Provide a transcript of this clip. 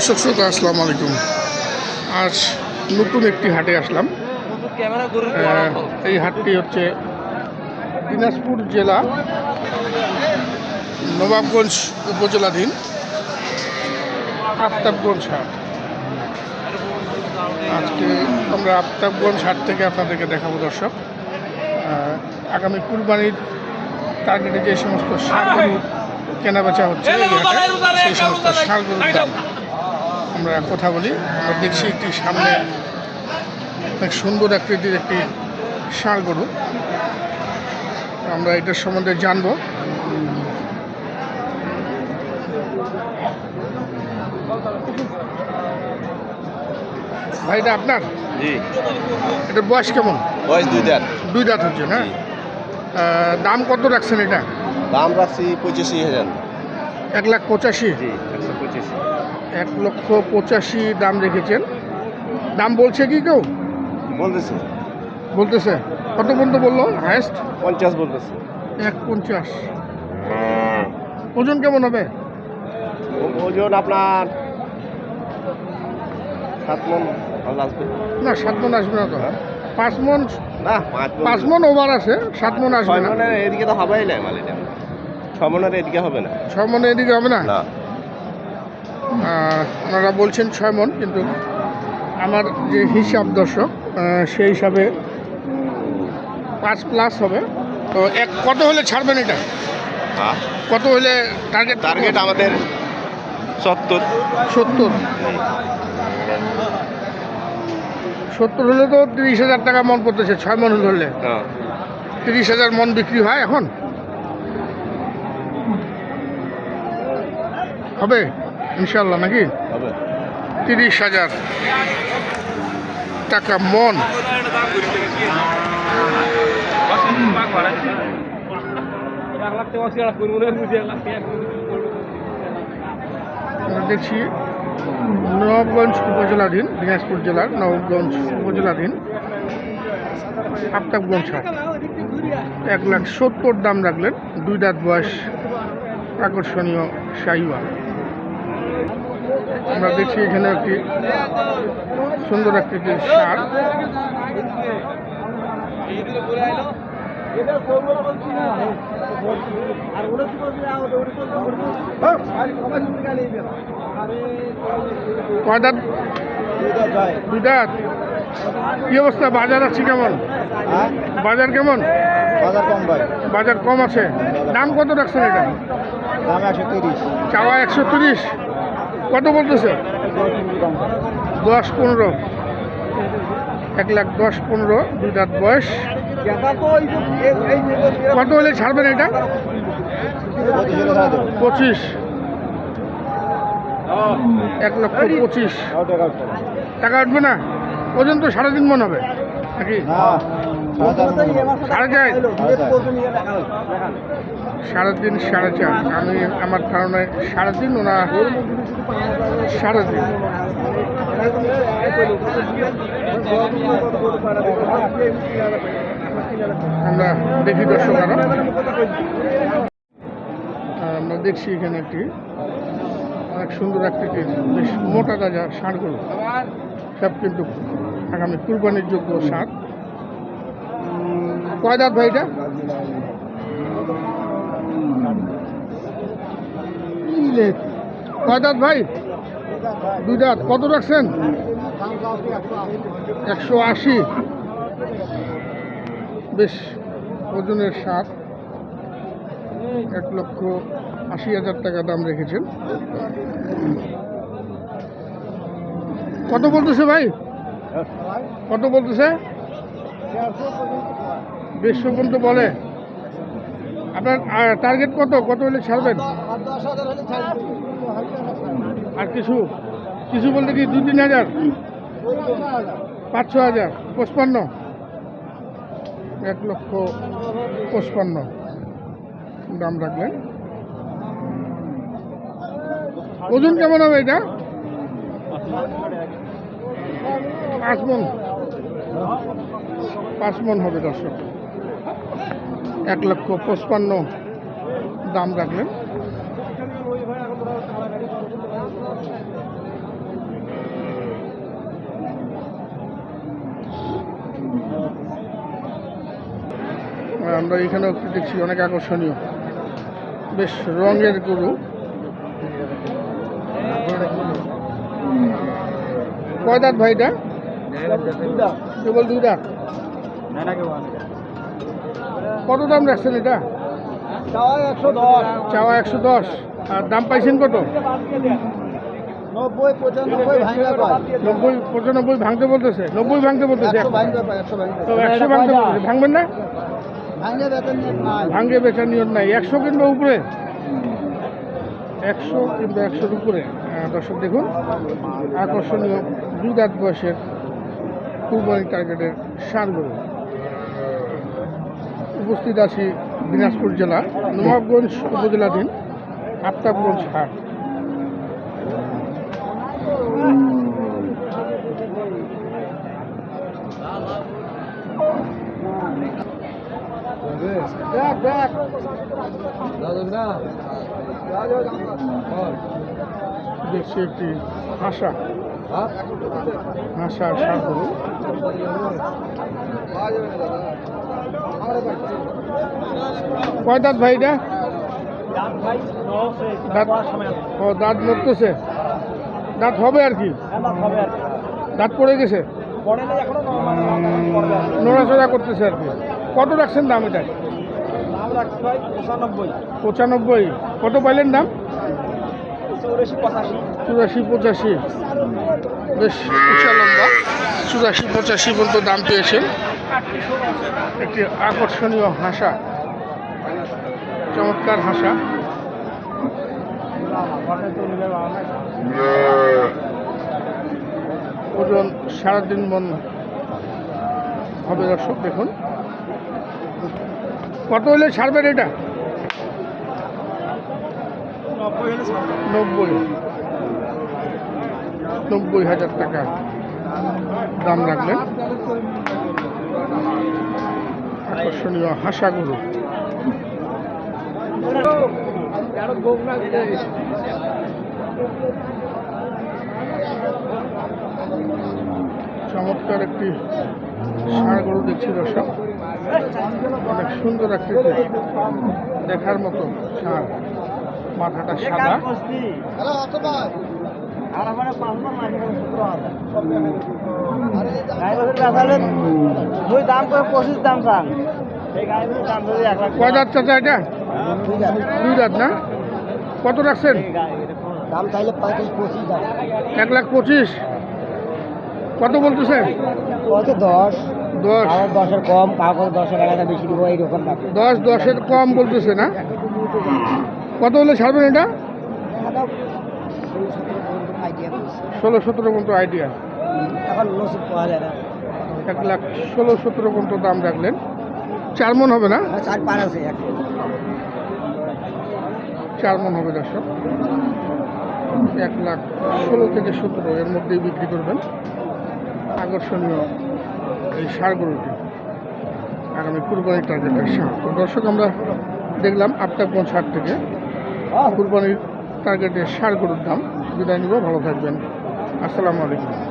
দর্শক শ্রোতা আসসালামু আলাইকুম। আজ নতুন একটি হাটে আসলাম। এই হাটটি হচ্ছে দিনাজপুর জেলা নবাবগঞ্জ উপজেলাধীন আফতাবগঞ্জ হাট। আজকে আমরা আফতাবগঞ্জ হাট থেকে আপনাদেরকে দেখাবো দর্শক। আগামী কুরবানির টার্গেটে যে সমস্ত সারগরু কেনাবেচা হচ্ছে এই হাটে, সেই সমস্ত সারগরুর দাম। আমরা কথা বলি। আমরা দেখছি একটি সামনে অনেক সুন্দর আকৃতির একটি ষাঁড় গরু। আমরা এটার সম্বন্ধে জানব। ভাই এটা আপনার? জি। এটার বয়স কেমন? বয়স দুই দেড় দুই দাঁত হচ্ছে না? দাম কত রাখছেন এটা? দাম রাখছি পঁচাশি হাজার। এক লাখ পঁচাশি? জি একশো পঁচাশি। এক লক্ষ পঁচাশি দাম রেখেছেন। দাম বলছে কি কেউ? বলতেছে। বলতেছে। কত পর্যন্ত বলল? হায়েস্ট পঞ্চাশ বলতেছে। এক পঞ্চাশ। ওজন কেমন হবে? ওজন আপনার সাত মন আসবে। না সাত মন আসবে না তো। পাঁচ মন না পাঁচ মন ওভার আছে সাত মন আসবে না। এদিকে তো হবেই না এটা। ছয় মনের এদিকে হবে না। ছয় মনে এদিকে হবে না। ওনারা বলছেন ছয় মন কিন্তু আমার যে হিসাব দর্শক সেই হিসাবে পাঁচ প্লাস হবে। তো এক কত হলে ছাড়বেন এটা? কত হলে টার্গেট টার্গেট আমাদের সত্তর। সত্তর। সত্তর হলে তো তিরিশ হাজার টাকা মন পড়তেছে ছয় মন ধরলে হ্যাঁ। তিরিশ হাজার মন বিক্রি হয় এখন? হবে? ইনশাল্লাহ নাকি? তিরিশ হাজার টাকা মন। দেখছি নবগঞ্জ উপজেলাধীন দিনাজপুর জেলার নবগঞ্জ উপজেলাধীন আফতাবগঞ্জ হাট। এক লাখ সত্তর দাম রাখলেন দুই দাঁত বয়স আকর্ষণীয় শাহিওয়াল। আমরা দেখছি এখানে একটি সুন্দর আকৃতির সার। দাঁত কি অবস্থা? বাজার আছে কেমন? বাজার কেমন? বাজার কম ভাই। বাজার কম আছে। দাম কত রাখছেন এটা? দাম একশো তিরিশ। চাওয়া একশো তিরিশ। কত বলতেছে? দশ পনেরো। এক লাখ দশ পনেরো দুই দাঁত বয়স। কত হলে ছাড়বেন এটা? পঁচিশ। এক লক্ষ পঁচিশ। টাকা উঠবে না? ওজন তো সাড়ে তিন মন হবে। নাকি? সাড়ে চার সাড়ে তিন সাড়ে চার। আমি আমার ধারণায় সাড়ে তিন ওনা সাড়ে তিন আমরা দেখি দর্শক আরও। আমরা দেখছি এখানে একটি অনেক সুন্দর আকৃতির বেশ মোটা তাজা ষাঁড়গুলো। সব কিন্তু আগামী কুরবানির যোগ্য ষাঁড়। কয় দাঁত ভাই এটা ইলে, কয় দাঁত ভাই? দুই দাঁত। কত রাখছেন? একশো আশি। বেশ, ওজনের সাত এক লক্ষ আশি হাজার টাকা দাম রেখেছেন। কত বলতেছে ভাই? কত বলতেছে? দেড়শো পর্যন্ত বলে। আপনার টার্গেট কত? কত হলে ছাড়বেন? আর কিছু? কিছু বলতে কি দু তিন হাজার? পাঁচ ছ হাজার? পঁচপান্ন? এক লক্ষ পঁচপান্ন। দাম রাখলেন। ওজন কেমন হবে এটা? পাঁচ মন। পাঁচ মন হবে দর্শক। এক লক্ষ পঁচপান্ন দাম রাখলেন। আমরা এখানেও দেখছি অনেক আকর্ষণীয়। বেশ রঙের গরু। কয় দাঁত ভাইটা? কেবল দুই কত দাম রাখছেন এটা? একশো দশ। চাওয়া একশো দশ। আর দাম পাইছেন কত? নব্বই পঁচানব্বই ভাঙতে বলতেছে। নব্বই ভাঙতে বলতেছে একশো ভাঙতে বলতেছে। ভাঙবেন না? ভাঙে বেচার নিয়ম নাই। একশো কিংবা উপরে? একশো কিংবা একশোর উপরে। আহ, দর্শক দেখুন। আকর্ষণীয় দুই দাঁত বয়সের কুরবানি টার্গেটের সার গরু। উপস্থিত আছি দিনাজপুর জেলা নবাবগঞ্জ উপজেলাধীন আফতাবগঞ্জ হাট। দেখ দেখ দেখছি একটি হাসা। সার গরু কয় দাঁত ভাই এটা? ও দাঁত নড়তেছে। দাঁত হবে আর কি? দাঁত পড়ে গেছে? নড়াচড়া করতেছে আর কি। কত রাখছেন দাম এটা? পঁচানব্বই। কত পাইলেন দাম? চুরাশি পঁচাশি। বেশ উঁচা লম্বা। চুরাশি পঁচাশি পর্যন্ত দাম পেয়েছেন একটি আকর্ষণীয় হাসা। চমৎকার হাসা। ওজন সারাদিন মন হবে দর্শক, দেখুন। কত হলে ছাড়বেন এটা? নব্বই নব্বই। হাজার টাকা দাম রাখলেন। আকর্ষণীয় হাসা গরু চমৎকার একটি ষাঁড় গরু দেখছি দর্শক। অনেক সুন্দর আকৃতি দেখার মতো ষাঁড় মাথাটা সাদা। দুই দাম করে পঁচিশ দাম চান। কয় দাঁত চাচা এটা? দুই দাঁত। না? কত রাখছেন? দাম চাইলে এক লাখ পঁচিশ। কত বলতেছেন কত দশ। দশ। দশের কম কাগজ দশের এলাকা বেশি দিব এইরকম দশ দশের কম বলতেছে না? কত হলে ছাড়বেন এটা? ষোলো সতেরো পর্যন্ত আইডিয়া এক লাখ ষোলো সতেরো পর্যন্ত দাম রাখলেন। চার মন হবে না? চার এক চার মন হবে দর্শক। এক লাখ ষোলো থেকে সতেরো এর মধ্যেই বিক্রি করবেন। আকর্ষণীয় এই সার গরুটি। আগামী কুরবানির টার্গেটের সার। তো দর্শক আমরা দেখলাম আফতাবগঞ্জ হাট থেকে। কুরবানির টার্গেটে সার গরুর দাম। বিদায় নিব ভালো থাকবেন। আসসালামু আলাইকুম।